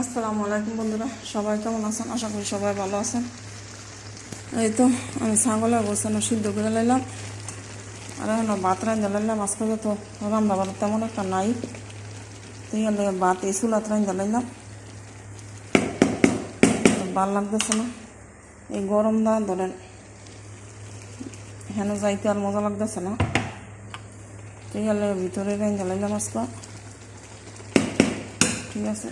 আসসালামু আলাইকুম বন্ধুরা। সবাই কেমন আছেন? আশা করি সবাই ভালো আছেন। এই তো আমি ছাগলের গোছানো সিদ্ধ করে লাইলাম আর এখন ভাত রান্ধা লাইলাম আজকে তো রান্না বাড়া তেমন একটা নাই। তো ইয়ার লেগে ভাত এই চুলাত রান্ধা লাইলাম ভালো লাগতেছে না। এই গরম দা ধরেন হেন যাইতে আর মজা লাগতেছে না। তো লেগে ভিতরে রান্ধা লাইলাম আজকে। ঠিক আছে?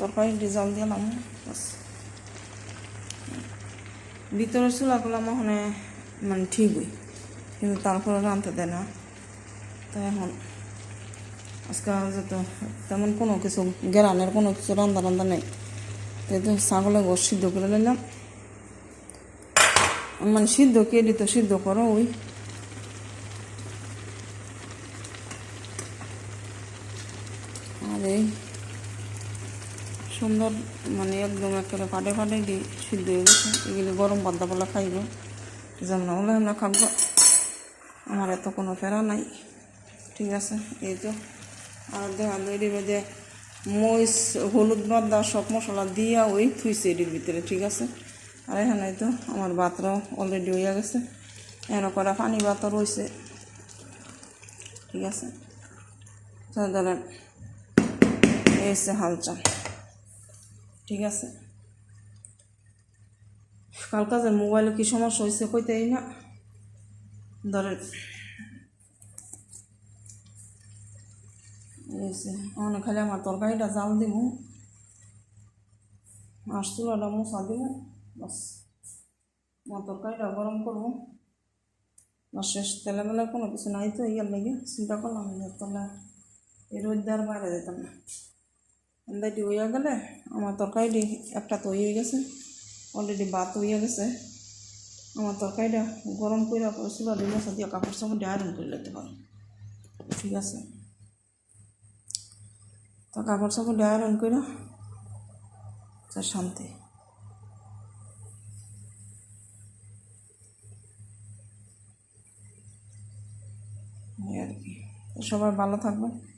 তরকারি দিলাম বাস। ভিতরের চুলাগুলো মনে মানে ঠিকই কিন্তু তারপরে রাঁধতে দেয় না। তো এখন আজকাল যত তেমন কোনো কিছু, গেরানের কোনো কিছু রান্না রান্না নেই। তো এই তো ছাগলের গোস সিদ্ধ করে নিলাম। মানে সিদ্ধ কে দিত সিদ্ধ করো ওই। আর এই সুন্দর মানে একদম একেবারে ফাটে ফাটে দিয়ে সিদ্ধ হয়ে গেছে। এগুলি গরম পাদ্দা বলা খাইব। যেমন হলে আমরা খাব। আমার এত কোনো ফেরা নাই। ঠিক আছে, এই তো। আর দেখা এটির মধ্যে মরিচ, হলুদ বাদ্দা সব মশলা দিয়া ওই থুইছে এটির ভিতরে, ঠিক আছে। আর এখানে তো আমার ভাতটাও অলরেডি হয়ে গেছে। এখানে করা পানি ভাতও রয়েছে ঠিক আছে। ধরেন এই হালচাল ঠিক আছে? কালকা যে মোবাইলে কি সমস্যা হয়েছে কইতেই না। ধরেন অনেক খালি আমার তরকারিটা জাল দিব আর চুলাটা মশা দিব বাস। আমার তরকারিটা গরম করব। আর শেষ তেলে বেলা কোনো কিছু নাই তো, ইয়ার লেগে চিন্তা করলাম যে তাহলে এই রোদ্দার বাইরে যেতাম না। আন্দাইটি হইয়া গেলে আমার তরকারিটি একটা তৈরি হয়ে গেছে। অলরেডি ভাত হইয়া গেছে। আমার তরকারিটা গরম করে দিয়ে মশা দিয়ে কাপড় দিয়ে আয়রন করে নিতে পারি। ঠিক আছে? তো কাপড় দিয়ে আয়রন করে তো শান্তি। আর কি। সবাই ভালো থাকবেন।